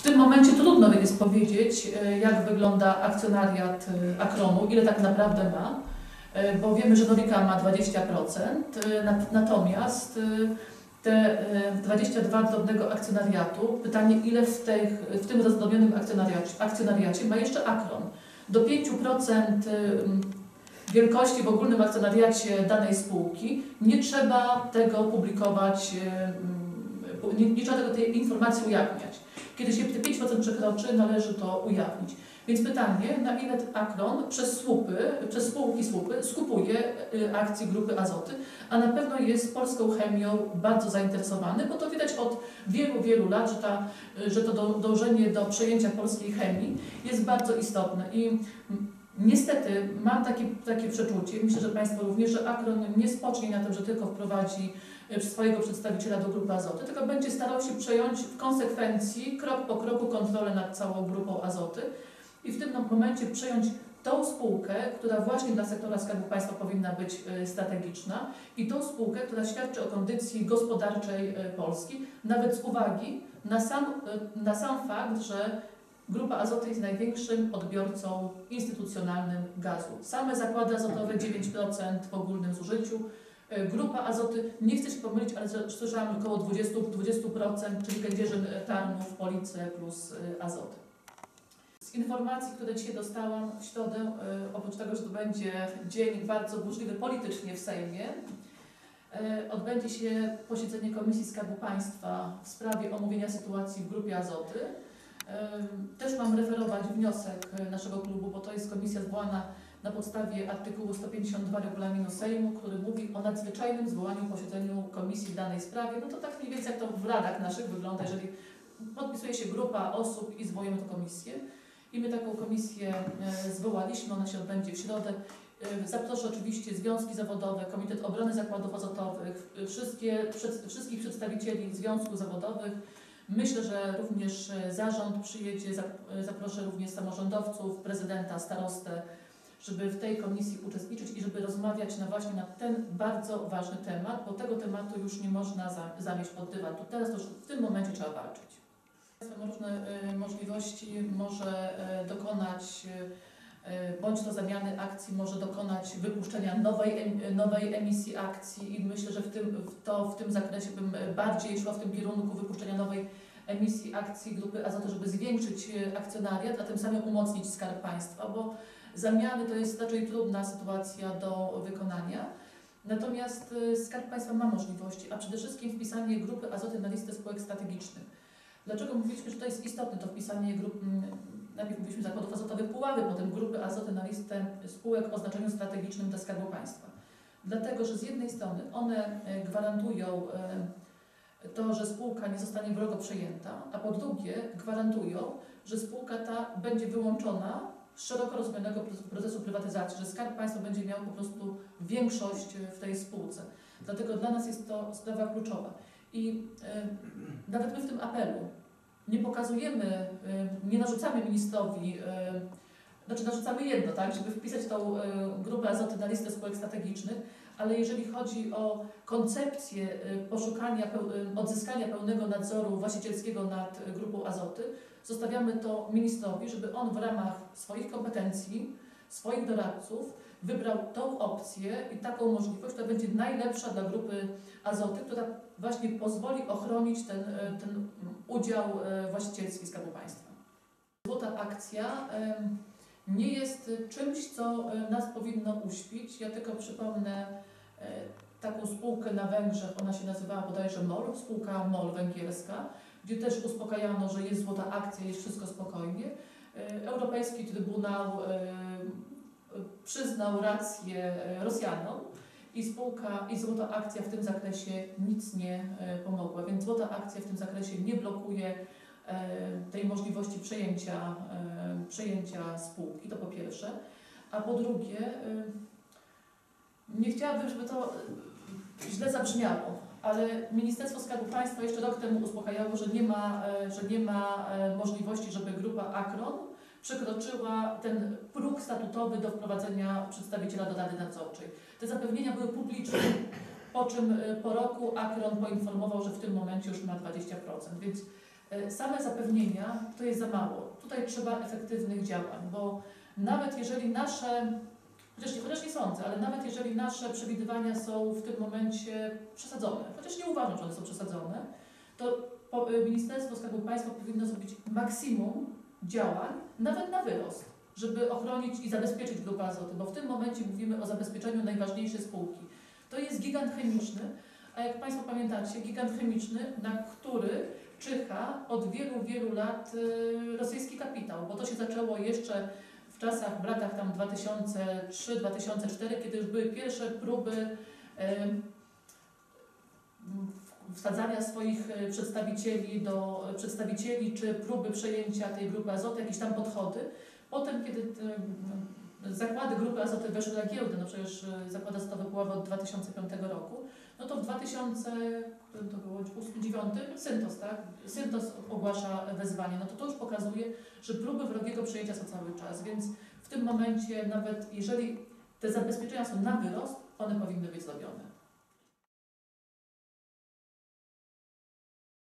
W tym momencie trudno jest powiedzieć, e, jak wygląda akcjonariat e, Akronu, ile tak naprawdę ma, e, bo wiemy, że Norika ma 20%, e, nat- natomiast te e, 22 drobnego akcjonariatu, pytanie ile w, w tym rozdrobnionym akcjonariacie, akcjonariacie ma jeszcze Akron. Do 5% e, m, wielkości w ogólnym akcjonariacie danej spółki nie trzeba tego publikować, nie, nie trzeba tego, tej informacji ujawniać. Kiedy się te 5% przekroczy, należy to ujawnić. Więc pytanie, na ile Akron przez słupy, przez spółki słupy skupuje y, akcje grupy Azoty, a na pewno jest polską chemią bardzo zainteresowany, bo to widać od wielu, wielu lat, że, ta, że to dążenie do przejęcia polskiej chemii jest bardzo istotne. I niestety mam takie, takie przeczucie, myślę, że Państwo również, że Akron nie spocznie na tym, że tylko wprowadzi y, swojego przedstawiciela do grupy Azoty, tylko będzie starał się przejąć w konsekwencji krok po kroku kontrolę nad całą grupą Azoty i w tym momencie przejąć tą spółkę, która właśnie dla sektora Skarbu Państwa powinna być y, strategiczna i tą spółkę, która świadczy o kondycji gospodarczej y, Polski, nawet z uwagi na sam, na sam fakt, że Grupa Azoty jest największym odbiorcą instytucjonalnym gazu. Same zakłady azotowe 9% w ogólnym zużyciu. Y, Grupa Azoty, nie chcę się pomylić, ale słyszałam około 20%, 20% czyli Kędzierzyn, Tarnów, Police plus y, Azoty. Z informacji, które dzisiaj dostałam w środę, y, oprócz tego, że to będzie dzień bardzo burzliwy politycznie w Sejmie, odbędzie się posiedzenie Komisji Skarbu Państwa w sprawie omówienia sytuacji w Grupie Azoty. Też mam referować wniosek naszego klubu, bo to jest komisja zwołana na podstawie artykułu 152 regulaminu Sejmu, który mówi o nadzwyczajnym zwołaniu posiedzeniu komisji w danej sprawie. No to tak mniej więcej jak to w radach naszych wygląda, jeżeli podpisuje się grupa osób i zwołujemy tę komisję. I my taką komisję e, zwołaliśmy, ona się odbędzie w środę. E, Zaproszę oczywiście związki zawodowe, Komitet Obrony Zakładów Azotowych, e, wszystkie, wszystkich przedstawicieli związków zawodowych. Myślę, że również zarząd przyjedzie, zap- zaproszę również samorządowców, prezydenta, starostę, żeby w tej komisji uczestniczyć i żeby rozmawiać na właśnie na ten bardzo ważny temat, bo tego tematu już nie można za, zamieść pod dywan. Tu teraz to już w tym momencie trzeba walczyć. Ma różne y, możliwości, może y, dokonać y, bądź to zamiany akcji, może dokonać wypuszczenia nowej, nowej emisji akcji i myślę, że w tym, to w tym zakresie bym bardziej szła w tym kierunku wypuszczenia nowej emisji akcji grupy Azoty, żeby zwiększyć akcjonariat, a tym samym umocnić Skarb Państwa, bo zamiany to jest raczej trudna sytuacja do wykonania. Natomiast y, Skarb Państwa ma możliwości, a przede wszystkim wpisanie grupy Azoty na listę spółek strategicznych. Dlaczego mówiliśmy, że to jest istotne, to wpisanie grup, mm, najpierw mówiliśmy zakładów azotowych Puławy, potem grupy azoty na listę spółek o znaczeniu strategicznym dla Skarbu Państwa. Dlatego, że z jednej strony one e, gwarantują e, to, że spółka nie zostanie wrogo przejęta, a po drugie gwarantują, że spółka ta będzie wyłączona szeroko rozumianego procesu- prywatyzacji, że Skarb Państwa będzie miał po prostu większość e, w tej spółce. Dlatego dla nas jest to sprawa kluczowa. I e, nawet my w tym apelu nie pokazujemy, y, nie narzucamy ministrowi, y, znaczy narzucamy jedno, tak, żeby wpisać tą y, grupę azoty na listę spółek strategicznych, ale jeżeli chodzi o koncepcję y, poszukania, y, odzyskania pełnego nadzoru właścicielskiego nad y, grupą azoty, zostawiamy to ministrowi, żeby on w ramach swoich kompetencji, swoich doradców wybrał tą opcję i taką możliwość, która będzie najlepsza dla grupy azoty, która właśnie pozwoli ochronić ten, ten udział właścicielski Skarbu Państwa. Złota akcja nie jest czymś, co nas powinno uśpić. Ja tylko przypomnę taką spółkę na Węgrzech, ona się nazywała bodajże MOL, spółka MOL węgierska, gdzie też uspokajano, że jest złota akcja, jest wszystko spokojnie. E, Europejski Trybunał e, przyznał rację e, Rosjanom, i spółka i złota akcja w tym zakresie nic nie e, pomogła, więc złota akcja w tym zakresie nie blokuje e, tej możliwości przejęcia, e, przejęcia spółki, to po pierwsze. A po drugie, e, nie chciałabym, żeby to e, źle zabrzmiało, ale Ministerstwo Skarbu Państwa jeszcze rok temu uspokajało, że nie ma, e, że nie ma e, możliwości, żeby grupa Akron przekroczyła ten próg statutowy do wprowadzenia przedstawiciela do Rady Nadzorczej. Te zapewnienia były publiczne, po czym y, po roku Akron poinformował, że w tym momencie już ma 20%, więc E, Same zapewnienia to jest za mało. Tutaj trzeba efektywnych działań, bo nawet jeżeli nasze, chociaż nie, chociaż nie sądzę, ale nawet jeżeli nasze przewidywania są w tym momencie przesadzone, chociaż nie uważam, że one są przesadzone, to e, Ministerstwo Skarbu Państwa powinno zrobić maksimum działań, nawet na wyrost, żeby ochronić i zabezpieczyć grupę azoty, bo w tym momencie mówimy o zabezpieczeniu najważniejszej spółki. To jest gigant chemiczny, a jak Państwo pamiętacie, gigant chemiczny, na który czyha od wielu, wielu lat y, rosyjski kapitał, bo to się zaczęło jeszcze czasach, w latach tam 2003-2004, kiedy już były pierwsze próby wsadzania swoich y, przedstawicieli do przedstawicieli, czy próby przejęcia tej grupy azoty, jakieś tam podchody. Potem, kiedy zakłady grupy azoty weszły na giełdę, no przecież y, zakład azotowy Puławy od 2005 roku, no to w 2000, którym to było, 2009, Syntos, tak? Syntos ogłasza wezwanie, no to to już pokazuje, że próby wrogiego przejęcia są cały czas, więc w tym momencie nawet jeżeli te zabezpieczenia są na wyrost, one powinny być zrobione.